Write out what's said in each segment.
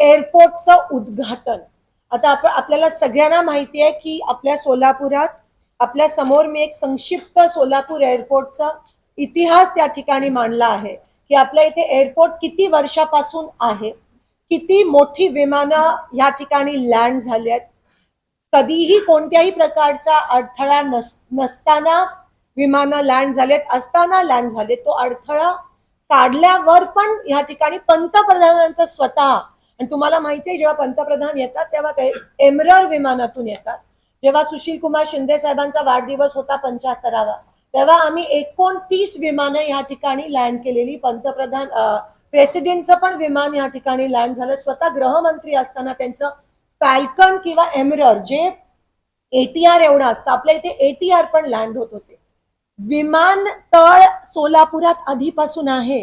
एअरपोर्टचं उद्घाटन. आता आपण आपल्याला सगळ्यांना माहिती आहे की आपल्या सोलापुरात आपल्यासमोर मी एक संक्षिप्त सोलापूर एअरपोर्टचा इतिहास त्या ठिकाणी मांडला आहे. की आपल्या इथे एअरपोर्ट किती वर्षापासून आहे? किती मोठी विमानं या ठिकाणी लँड झाली आहेत? कधीही कोणत्याही प्रकारचा अडथळा नस नसताना विमानं लँड झालेत असताना लँड झाले तो अडथळा काढल्यावर पण या ठिकाणी पंतप्रधानांचं स्वतः आणि तुम्हाला माहिती आहे जेव्हा पंतप्रधान येतात तेव्हा ते एमरर विमानातून येतात. जेव्हा सुशील कुमार शिंदे साहेबांचा वाढदिवस होता पंच्याहत्तरावा तेव्हा आम्ही एकोणतीस विमानं या ठिकाणी लँड केलेली. पंतप्रधान प्रेसिडेंटचं पण विमान या ठिकाणी लँड झालं. स्वतः गृहमंत्री असताना त्यांचं फॅल्कन किंवा एमरर जे एटीआर एवढं असतं. आपल्या इथे एटीआर पण लँड होत होते. विमान तळ सोलापुरात आधीपासून आहे.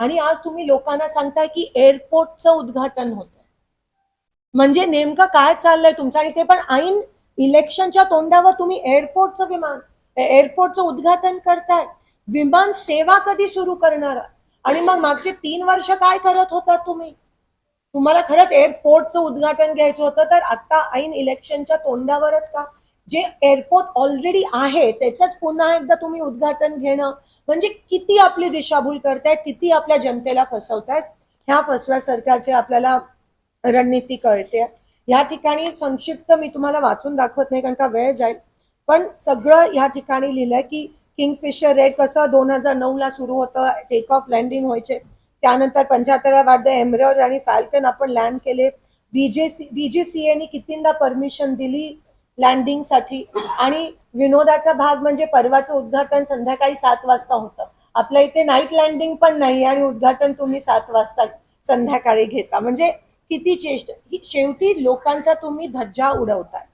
आणि आज तुम्ही लोकांना सांगताय की एअरपोर्टचं उद्घाटन होत म्हणजे नेमकं काय चाललंय तुमच्या आणि ते पण ऐन इलेक्शनच्या तोंडावर तुम्ही एअरपोर्टचं विमान एअरपोर्टचं उद्घाटन करताय. विमान सेवा कधी सुरू करणार? आणि मग मागचे तीन वर्ष काय करत होता तुम्ही? तुम्हाला खरंच एअरपोर्टचं उद्घाटन घ्यायचं होतं तर आता ऐन इलेक्शनच्या तोंडावरच का? जे एअरपोर्ट ऑलरेडी आहे त्याचंच पुन्हा एकदा तुम्ही उद्घाटन घेणं म्हणजे किती आपली दिशाभूल करतायत किती आपल्या जनतेला फसवतायत ह्या फसव्या सरकारची आपल्याला रणनीती कळते. या ठिकाणी संक्षिप्त मी तुम्हाला वाचून दाखवत नाही कारण का वेळ जाईल. पण सगळं या ठिकाणी लिहिलंय की किंगफिशर रेड कसं दोन हजार नऊला सुरू होतं टेक ऑफ लँडिंग व्हायचे. त्यानंतर पंच्याहत्तरा वाढते एमरर आणि फॅल्कन आपण लँड केले. बीजेसी बीजेसीएनी कितींदा परमिशन दिली? लँडिंगसाठी आणि विनोदाचा भाग म्हणजे परवाचं उद्घाटन संध्याकाळी सात वाजता होतं. आपल्या इथे नाईट लँडिंग पण नाही आणि उद्घाटन तुम्ही सात वाजता संध्याकाळी घेता. म्हणजे किती चेष्ट ही शेवटी लोकांचा तुम्ही धज्जा उडवताय.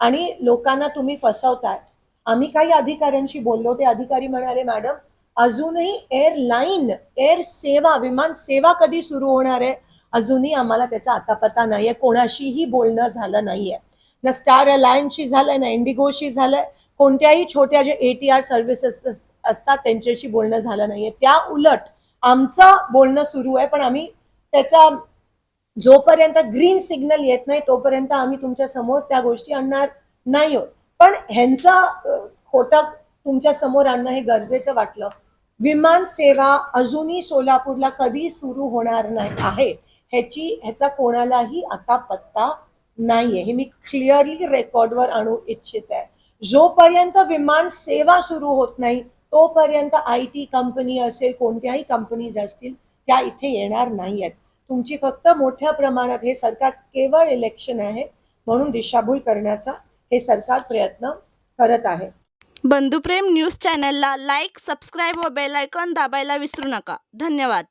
आणि लोकांना तुम्ही फसवताय. आम्ही काही अधिकाऱ्यांशी बोललो ते अधिकारी म्हणाले मॅडम अजूनही एअरलाईन एअर सेवा विमान सेवा कधी सुरू होणार आहे? अजूनही आम्हाला त्याचा आता पत्ता नाहीये. कोणाशीही बोलणं झालं नाहीये. ना स्टार अलायन्सशी झालंय ना इंडिगोशी झालंय. कोणत्याही छोट्या जे ए टी आर सर्व्हिसेस असतात त्यांच्याशी बोलणं झालं नाहीये. त्या उलट आमचं बोलणं सुरू आहे पण आम्ही त्याचा जोपर्यंत ग्रीन सिग्नल येत नाही तोपर्यंत आम्ही तुमच्यासमोर त्या गोष्टी आणणार नाही आहोत. पण ह्यांचा खोटक खोटं तुमच्यासमोर आणणं हे गरजेचं वाटलं. विमान सेवा अजूनही सोलापूरला कधी सुरू होणार नाही आहे ह्याची ह्याचा कोणालाही आता पत्ता नाहीये. हे मी क्लिअरली रेकॉर्डवर आणू इच्छित. आहे जोपर्यंत विमान सेवा सुरू होत नाही तोपर्यंत आय टी कंपनी असेल कोणत्याही कंपनीज असतील त्या इथे येणार नाही आहेत तुमची फक्त मोठ्या प्रमाणात हे सरकार केवळ इलेक्शन आहे म्हणून दिशाभूल करण्याचा हे सरकार प्रयत्न करत आहे. बंधुप्रेम न्यूज चॅनलला लाईक सबस्क्राईब व बेलायकॉन दाबायला विसरू नका. धन्यवाद.